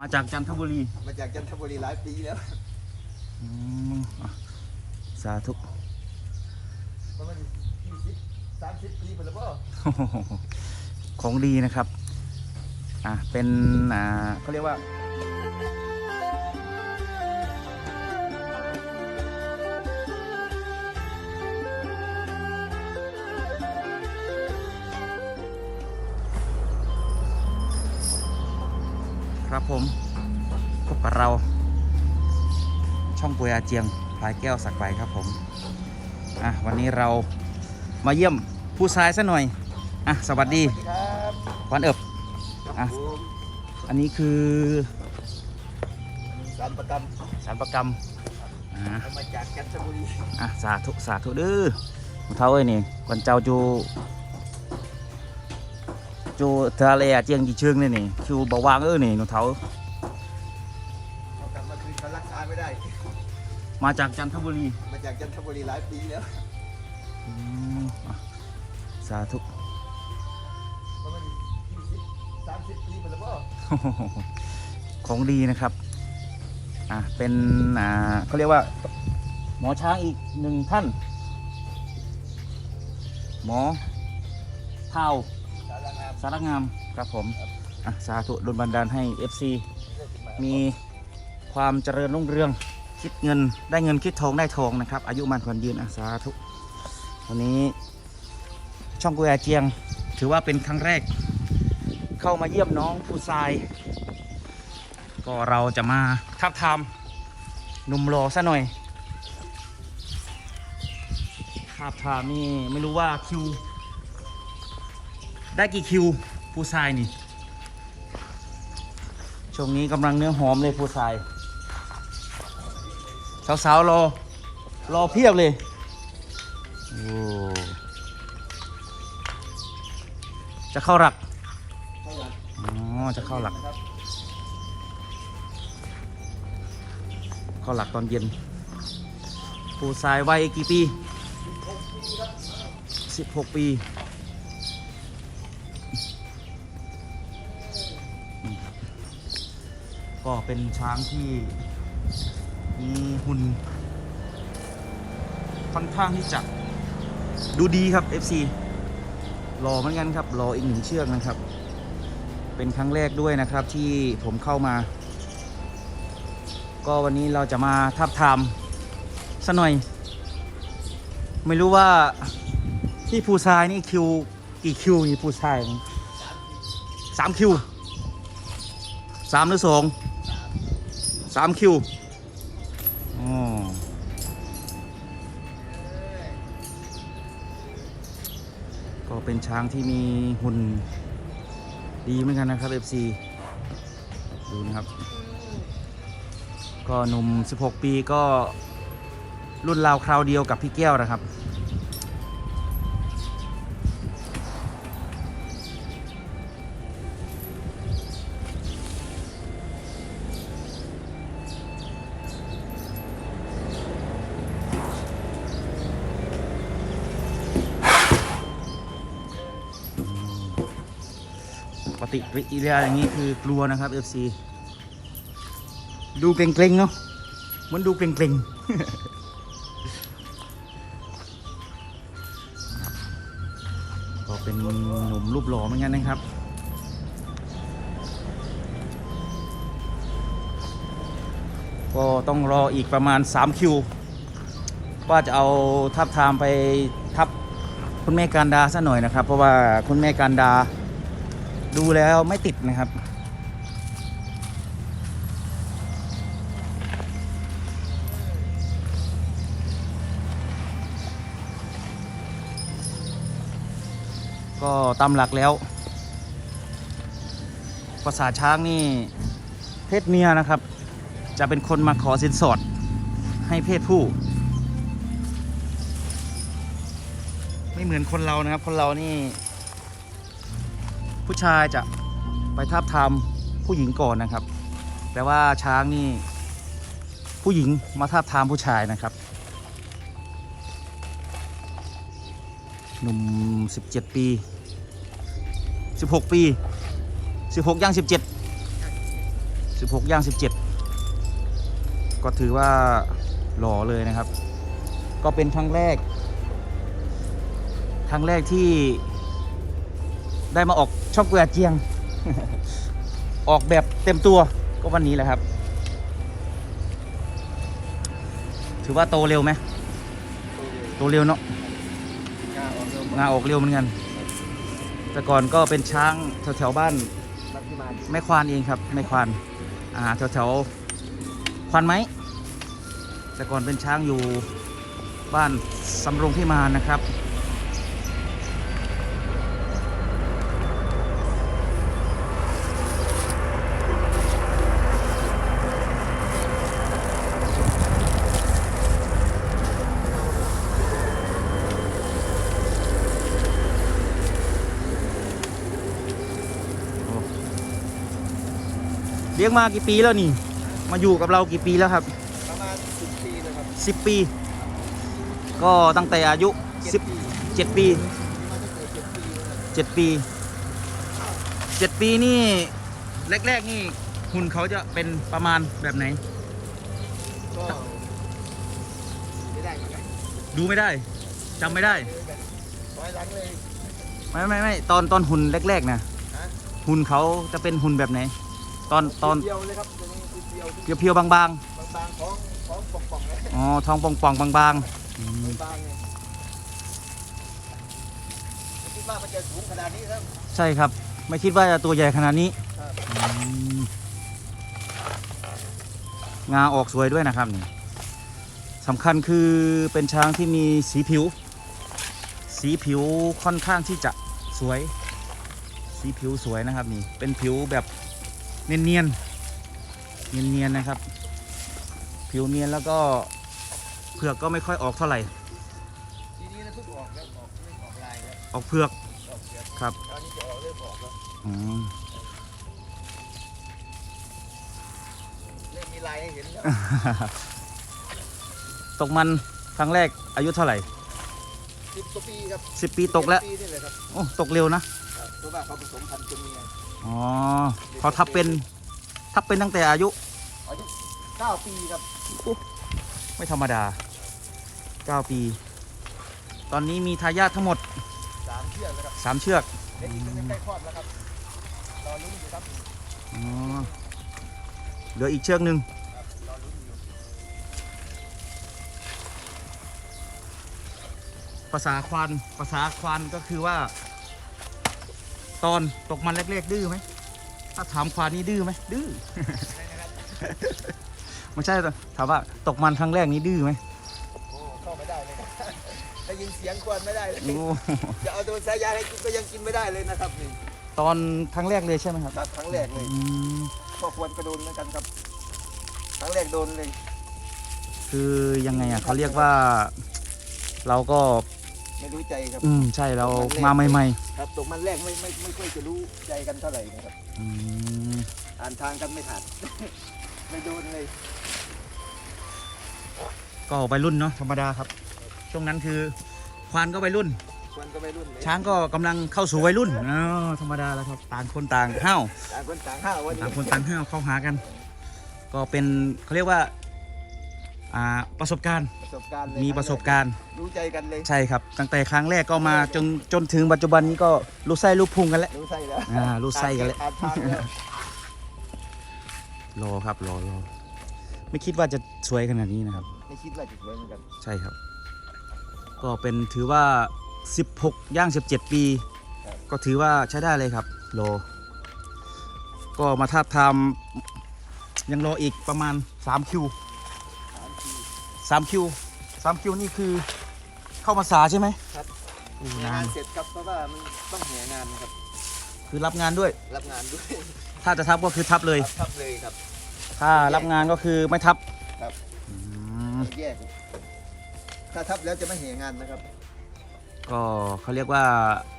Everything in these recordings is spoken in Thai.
มาจากจันทบุรีมาจากจันทบุรีหลายปีแล้วอืมอะสาธุ ประมาณยี่สิบสามสิบปีไปแล้วป่ะของดีนะครับ อะ เป็น อ่าเขาเรียกว่า ครับผมพบกับเรา ช่องปุยอาเจียงพลายแก้วสักใบครับผมอะวันนี้เรามาเยี่ยมผู้ชายซะหน่อยอะสวัสดีครับวันเอิบอะผมอันนี้คือสารประกันสารประกรรมอ่าเอามาจากจันทบุรีอะสาธุสาธุเด้อหมูเท้าเอ้ยนี่ก่อนเจ้าจู จูทะเลอาเจียงกี่เชิงนี่นี่คิวบาวางเอ้ยนี่หนูเท้าเอากลับมาคืนเขารักษาไม่ได้ มาจากจันทบุรีมาจากจันทบุรีหลายปีแล้วอืมอะสาธุ ประมาณยี่สิบสามสิบปีไปแล้วป่ะของดีนะครับ อะ เป็น อ่าเขาเรียกว่า หมอช้างอีกหนึ่งท่าน หมอเท่า สารงามสารงามครับผมอะสาธุดลบันดาลให้ FC เลือกขึ้นมามีความเจริญรุ่งเรืองคิดเงินได้เงินคิดทองได้ทองนะครับ อายุมันขวัญยืนอะสาธุวันนี้ช่องกุยอาเจียง ถือว่าเป็นครั้งแรก เข้ามาเยี่ยมน้องผู้ชาย ก็เราจะมาทับทามหนุ่มรอซะหน่อยทับทามนี่ไม่รู้ว่าคิว ได้กี่คิวผู้ชายนี่ ช่วงนี้กำลังเนื้อหอมเลยผู้ชาย สาวๆรอ รอเพียบเลย โอ้จะเข้าหลัก อ๋อ จะเข้าหลัก เข้าหลักตอนเย็น ผู้ชายวัยกี่ปี 16 ปี ก็เป็นช้างที่มีหุ่น ค่อนข้างที่จะดูดีครับ FC รอเหมือนกันครับรออีกหนึ่งเชือกนะครับ เป็นครั้งแรกด้วยนะครับที่ผมเข้ามา ก็วันนี้เราจะมาทับทามสัหน่อย ไม่รู้ว่าที่ภูทรายนี่คิวกี่คิวนี่ภูทรายสามคิวสามหรือสอง สามคิวอ๋อก็เป็นช้างที่มีหุ่นดีเหมือนกันนะครับ FC ดูนะครับ ก็หนุ่ม 16 ปีก็รุ่นราวคราวเดียวกับพี่แก้วนะครับ ปฏิกิริยาอย่างนี้คือกลัวนะครับ FC ดูเกรงๆเนาะมันดูเกรงๆก็เป็นหนุ่มรูปหล่อเหมือนกันนะครับก็ต้องรออีกประมาณ 3 คิว ว่าจะเอาทับทามไปทับคุณแม่การดาซะหน่อยนะครับ เพราะว่าคุณแม่การดา ดูแล้วไม่ติดนะครับ ก็ตามหลักแล้วภาษาช้างนี่เพศเมียนะครับ จะเป็นคนมาขอสินสอดให้เพศผู้ ไม่เหมือนคนเรานะครับ คนเรานี่ ผู้ชายจะไปทับทามผู้หญิงก่อนนะครับ แต่ว่าช้างนี่ผู้หญิงมาทับทามผู้ชายนะครับ หนุ่ม 17 ปี 16 ปี 16ย่าง 17 16ย่าง 17 ก็ถือว่าหล่อเลยนะครับ ก็เป็นครั้งแรก ครั้งแรกที่ ได้มาออกช่องเกลือเจียง ออกแบบเต็มตัวก็วันนี้แหละครับ ถือว่าโตเร็วไหมโตเร็วเนาะงาออกเร็วงาออกเร็วเหมือนกัน แต่ก่อนก็เป็นช้างแถวๆบ้านรักที่มาแม่ควานเองครับแม่ควานอ่าแถวๆควานไหมแต่ก่อนเป็นช้างอยู่บ้านสำโรงพิมานนะครับ เลี้ยงมากี่ปีแล้วนี่ มาอยู่กับเรากี่ปีแล้วครับ ประมาณสิบปีนะครับสิบปี ก็ตั้งแต่อายุเจ็ดสิบปีเจ็ดปีมาตั้งแต่เจ็ดปีนะครับเจ็ดปีเจ็ดปีนี่แรกๆนี่หุ่นเขาจะเป็นประมาณแบบไหน ก็ไม่ได้เหมือนกันดูไม่ได้จำไม่ได้ ร้อยหลังเลย ไม่ไม่ไม่ตอนตอนหุ่นแรกๆนะฮะ หุ่นเขาจะเป็นหุ่นแบบไหน ตอนตอนเดียวเลยครับตัวนี้เดียวเพียวๆบางบางๆของของป่องๆเลยๆอ๋อทองป่องๆบางๆอืมบางๆเลยไม่คิดว่ามันจะสูงขนาดนี้ครับ ใช่ครับ ไม่คิดว่าจะตัวใหญ่ขนาดนี้ครับ อืมงาออกสวยด้วยนะครับนี่สำคัญคือเป็นช้างที่มีสีผิว สีผิวค่อนข้างที่จะสวย สีผิวสวยนะครับนี่เป็นผิวแบบ เนียนๆเนียนๆนะครับ ผิวเนียนแล้วก็เผือกก็ไม่ค่อยออกเท่าไหร่ทีนี้นะเพิ่งออกแล้วออกเริ่มออกลายแล้วออกเผือกออกเยอะครับตอนนี้จะออกเริ่มออกแล้วอืมเริ่มมีลายให้เห็นแล้วตกมันครั้งแรกอายุเท่าไหร่สิบกว่าปีครับสิบปีตกแล้ว ปีนี่เลยครับโอ้ตกเร็วนะครับเพราะว่าเขาผสมพันธุ์ตัวเมีย อ๋อเขาทับเป็นทับเป็นตั้งแต่อายุ อายุเก้าปีครับไม่ธรรมดา 9 ปี ตอนนี้มีทายาททั้งหมด สามเชือกแล้วครับ3 เชือกเด็กอีกคนนึงใกล้คลอดแล้วครับรอลุ้นอยู่ครับอ๋อ เหลืออีกเชือกหนึ่งครับรอลุ้นอยู่ภาษาควานภาษาควานก็คือว่า ตอนตกมันเล็กๆดื้อไหมถ้าถามควานนี่ดื้อไหมดื้อใช่นะครับไม่ใช่ถามว่าตกมันครั้งแรกนี้ดื้อไหมโอ้เข้าไม่ได้เลยนะได้ยินเสียงควนไม่ได้เลยโอ้จะเอาตัวสายยางให้กินก็ยังกินไม่ได้เลยนะครับนี่ตอนครั้งแรกเลยใช่ไหมครับครับครั้งแรกเลยอืมพ่อควรกระโดนเหมือนกันครับครั้งแรกโดนเลย คือยังไงอะเขาเรียกว่า เราก็ ไม่รู้ใจครับ อืมใช่เรามาใหม่ครับตกมันแรกไม่ไม่ไม่ค่อยจะรู้ใจกันเท่าไหร่นะครับ ๆอืมอ่านทางกันไม่ทันไม่โดนเลย ก็วัยรุ่นเนาะธรรมดาครับ ช่วงนั้นคือควานก็วัยรุ่นควรก็ไม่รุ่นเลยช้างก็กำลังเข้าสู่วัยรุ่นอ๋อธรรมดาแล้วครับต่างคนต่างห้าว ต่างคนต่างห้าววันนี้ต่างคนต่างห้าวเข้าหากัน ก็เป็นเขาเรียกว่า อ่าประสบการณ์ประสบการณ์เลยมีประสบการณ์ รู้ใจกันเลยใช่ครับ ตั้งแต่ครั้งแรกก็มาจนจนถึงปัจจุบันนี้ก็รู้ไส้รู้พุงกันแล้วรู้ไส้แล้วอ่ารู้ไส้กันแล้วอ่านทางแล้วรอครับรอรอไม่คิดว่าจะสวยขนาดนี้นะครับ ไม่คิดว่าจะสวยเหมือนกันใช่ครับ ก็เป็นถือว่า 16 ย่าง 17 ปี ก็ถือว่าใช้ได้เลยครับโล ก็มาทาบทามยังรออีกประมาณ 3 คิว สามปี3คิว3คิวนี่คือเข้ามาสาใช่ไหมครับโอ้แห่นางานนเสร็จครับเพราะว่ามันต้องแห่งานครับคือรับงานด้วย รับงานด้วยถ้าจะทับก็คือทับเลย ครับทับเลยครับ ถ้ารับงานก็คือไม่ทับครับ อืมแยกถ้าทับแล้วจะไม่แห่งานนะครับก็เขาเรียกว่า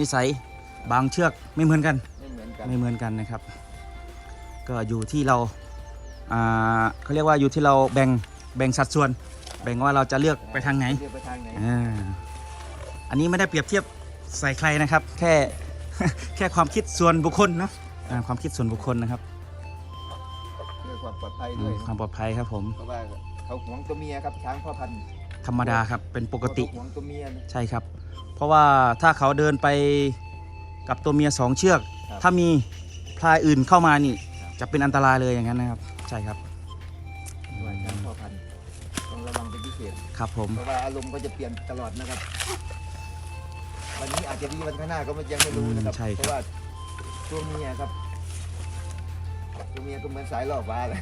นิสัยบางเชือกไม่เหมือนกัน ไม่เหมือนกันไม่เหมือนกันนะครับ ก็อยู่ที่เราอ่าเขาเรียกว่าอยู่ที่เราแบ่งแบ่งสัดส่วน แบ่งว่าเราจะเลือกไปทางไหนเลือกไปทางไหนอ่าอันนี้ไม่ได้เปรียบเทียบใส่ใครนะครับ แค่แค่ความคิดส่วนบุคคลเนาะอ่าความคิดส่วนบุคคลนะครับเปลอดภัยด้วยความปลอดภัยครับผม เพราะว่าเขาหวงตัวเมียครับช้างพ่อพันธุ์ธรรมดาครับเป็นปกติเขาหวงตัวเมียนะ ใช่ครับ เพราะว่าถ้าเขาเดินไปกับตัวเมียสองเชือก ครับ ถ้ามีพลายอื่นเข้ามานี่ครับจะเป็นอันตรายเลยอย่างนั้นนะครับ ใช่ครับ ครับผม เพราะว่าอารมณ์ก็จะเปลี่ยนตลอดนะครับ วันนี้อาจจะดีวันข้างหน้าก็ยังไม่รู้นะครับ อืมใช่ครับ เพราะว่าตัวเมียครับตัวเมียก็เหมือนสายหลอกว้าเลย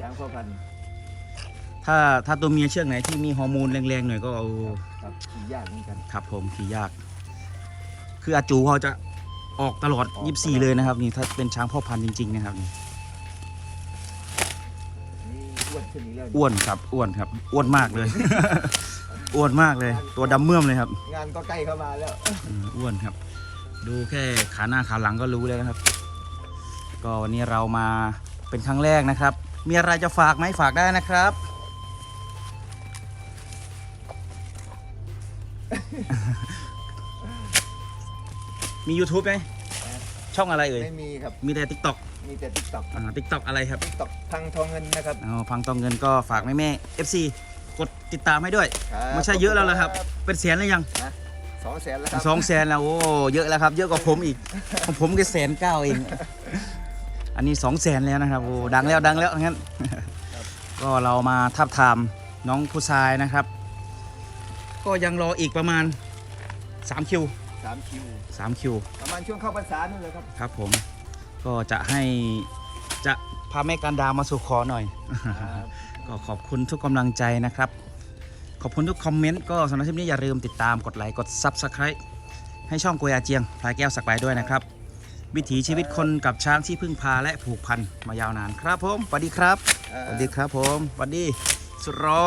ช้างพ่อพันธุ์ถ้าถ้าตัวเมียเชือกไหนที่มีฮอร์โมนแรงๆหน่อยก็เอาครับขี่ยากเหมือนกัน ครับผมขี่ยาก คืออาจูเขาจะออกตลอด ออกยี่สี่เลยนะครับ นี่ถ้าเป็นช้างพ่อพันธุ์จริง ๆ นะครับนี่ อ้วนขึ้นอีกแล้วอ้วนครับอ้วนครับ อ้วนมากเลย อ้วนมากเลย ตัวดำเมื่อมเลยครับ งานก็ใกล้เข้ามาแล้วอืมอ้วนครับ ดูแค่ขาหน้าขาหลังก็รู้แล้วนะครับ ก็วันนี้เรามาเป็นครั้งแรกนะครับ มีอะไรจะฝากไหมฝากได้นะครับ มี YouTube ไหมช่องอะไรเอ่ยไม่มีครับ มีแต่ TikTok มีแต่ติ๊กต็อกอ่า TikTok อะไรครับติ๊กต็อกพังทองเงินนะครับอ๋อพังตองเงินก็ฝากแม่แม่ FC กดติดตามให้ด้วยครับไม่ใช่เยอะแล้วละครับ เป็นแสนหรือยังสองแสนแล้วครับสองแสนแล้วโอ้เยอะแล้วครับ เยอะกว่าผมอีกของผมแค่แสนเก้าเอง อันนี้สองแสนแล้วนะครับโอ้ดังแล้วดังแล้วงั้นก็เรามาทับทามน้องผู้ชายนะครับ ก็ยังรออีกประมาณ3คิวสามคิว3คิวประมาณช่วงเข้าพรรษานู่นเลยครับครับผม ก็จะให้จะพาแม่กันดามาสู่ขอหน่อย ก็ขอบคุณทุกกำลังใจนะครับ ขอบคุณทุกคอมเมนต์ก็สำหรับคลิปนี้อย่าลืมติดตามกดไลค์กด Subscribe ให้ช่องกุยอาเจียงพลายแก้วสักใบด้วยนะครับ วิถีชีวิตคนกับช้างที่พึ่งพาและผูกพันมายาวนานครับผมสวัสดีครับอ่าสวัสดีครับผมสวัสดีสุดรอ